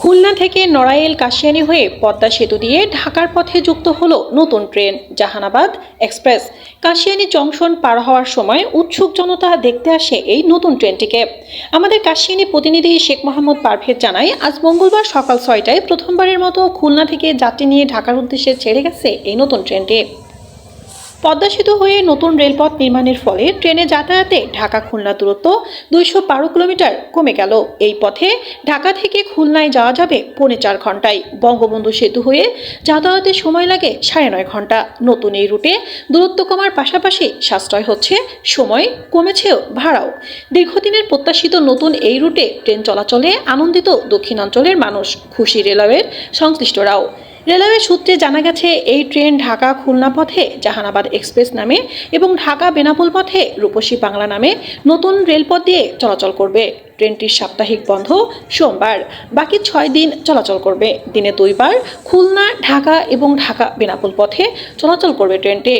খুলনা থেকে নড়াইল কাশিয়ানী হয়ে পদ্মা সেতু দিয়ে ঢাকার পথে যুক্ত হলো নতুন train, Jahanabad Express. Kashiani junction পার হওয়ার সময় উৎসুক জনতা দেখতে আসে এই নতুন ট্রেনটিকে। আমাদের কাশিয়ানি প্রতিনিধি শেখ মোহাম্মদ পারভেজ জানায়, আজ মঙ্গলবার সকাল ছয়টায় প্রথমবারের মতো খুলনা থেকে যাত্রী নিয়ে ঢাকার উদ্দেশ্যে ছেড়ে গেছে এই নতুন ট্রেনটি। পদ্মা সেতু হয়ে নতুন রেলপথ নির্মাণের ফলে ট্রেনে যাতায়াতে ঢাকা খুলনা দূরত্ব দুইশো বারো কিলোমিটার কমে গেল। এই পথে ঢাকা থেকে খুলনায় যাওয়া যাবে পৌনে চার ঘন্টায় বঙ্গবন্ধু সেতু হয়ে যাতায়াতে সময় লাগে সাড়ে নয় ঘণ্টা নতুন এই রুটে দূরত্ব কমার পাশাপাশি সাশ্রয় হচ্ছে, সময় কমেছেও ভাড়াও। দীর্ঘদিনের প্রত্যাশিত নতুন এই রুটে ট্রেন চলাচলে আনন্দিত দক্ষিণাঞ্চলের মানুষ, খুশি রেলওয়ের সংশ্লিষ্টরাও। রেলওয়ে সূত্রে জানা গেছে, এই ট্রেন ঢাকা খুলনা পথে, জাহানাবাদ এক্সপ্রেস নামে এবং ঢাকা বেনাপোল পথে রূপসী বাংলা নামে নতুন রেলপথ দিয়ে চলাচল করবে। ট্রেনটির সাপ্তাহিক বন্ধ সোমবার। বাকি ছয় দিন চলাচল করবে। দিনে দুইবার খুলনা, ঢাকা এবং ঢাকা বেনাপোল পথে চলাচল করবে ট্রেনটি।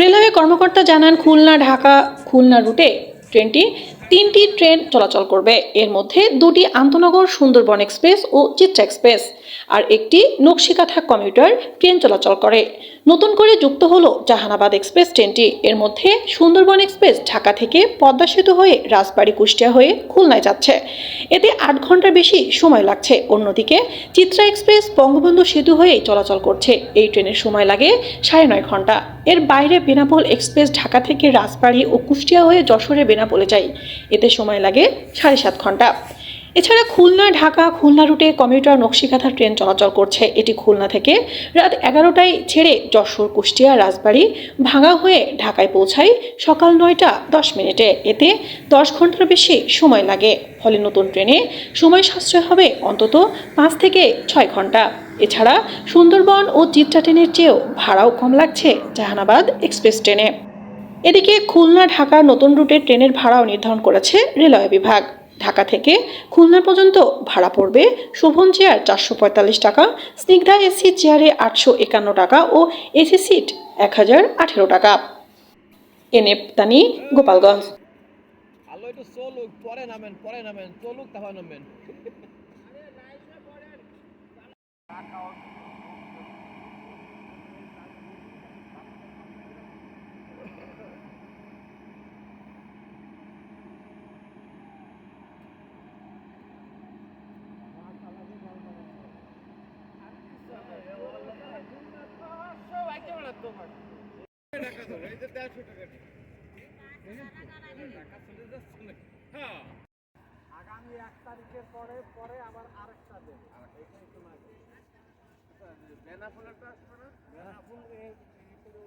রেলওয়ে কর্মকর্তা জানান, খুলনা, ঢাকা, খুলনা রুটে ট্রেনটি তিনটি ট্রেন চলাচল করবে। এর মধ্যে দুটি আন্তনগর, সুন্দরবন এক্সপ্রেস ও চিত্রা এক্সপ্রেস। আর একটি নকশিকাথা কমিউটার ট্রেন চলাচল করে। নতুন করে যুক্ত হলো জাহানাবাদ এক্সপ্রেস ট্রেনটি। এর মধ্যে সুন্দরবন এক্সপ্রেস ঢাকা থেকে পদ্মা সেতু হয়ে রাজবাড়ী কুষ্টিয়া হয়ে খুলনায় যাচ্ছে। এতে আট ঘণ্টার বেশি সময় লাগছে। অন্যদিকে চিত্রা এক্সপ্রেস বঙ্গবন্ধু সেতু হয়েই চলাচল করছে। এই ট্রেনের সময় লাগে সাড়ে নয় ঘণ্টা। এর বাইরে বেনাপোল এক্সপ্রেস ঢাকা থেকে রাজবাড়ি ও কুষ্টিয়া হয়ে যশোরে বেনাপোলে যায়। এতে সময় লাগে সাড়ে সাত ঘণ্টা। এছাড়া খুলনা, ঢাকা, খুলনা রুটে কমিউটার নকশিকাথা ট্রেন চলাচল করছে। এটি খুলনা থেকে রাত এগারোটায় ছেড়ে যশোর, কুষ্টিয়া, রাজবাড়ি ভাঙা হয়ে ঢাকায় পৌঁছায় সকাল নয়টা দশ মিনিটে। এতে দশ ঘণ্টার বেশি সময় লাগে। ফলে নতুন ট্রেনে সময় সাশ্রয় হবে অন্তত পাঁচ থেকে ছয় ঘণ্টা। এছাড়া সুন্দরবন ও চিত্রা ট্রেনের চেয়েও ভাড়াও কম লাগছে জাহানাবাদ এক্সপ্রেস ট্রেনে। এদিকে খুলনা ঢাকার নতুন রুটের ট্রেনের ভাড়াও নির্ধারণ করেছে রেলওয়ে বিভাগ। ঢাকা থেকে খুলনা পর্যন্ত ভাড়া পড়বে শোভন চেয়ার চারশো পঁয়তাল্লিশ টাকা, স্নিগ্ধা এসি চেয়ারে আটশো একান্ন টাকা ও এসি সিট এক হাজার আঠেরো টাকা। এনএফ তানি গোপালগঞ্জ। পরে নামেন পরে নামেন, চলুক নামেন। আগামী এক তারিখের পরে পরে আবার আরেকটা দেন বেনা ফুলেরটা আসবে না বেনা ফুল আসবে হয়তো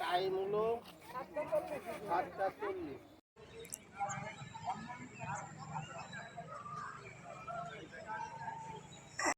টাইম হলো সাতটা চল্লিশ।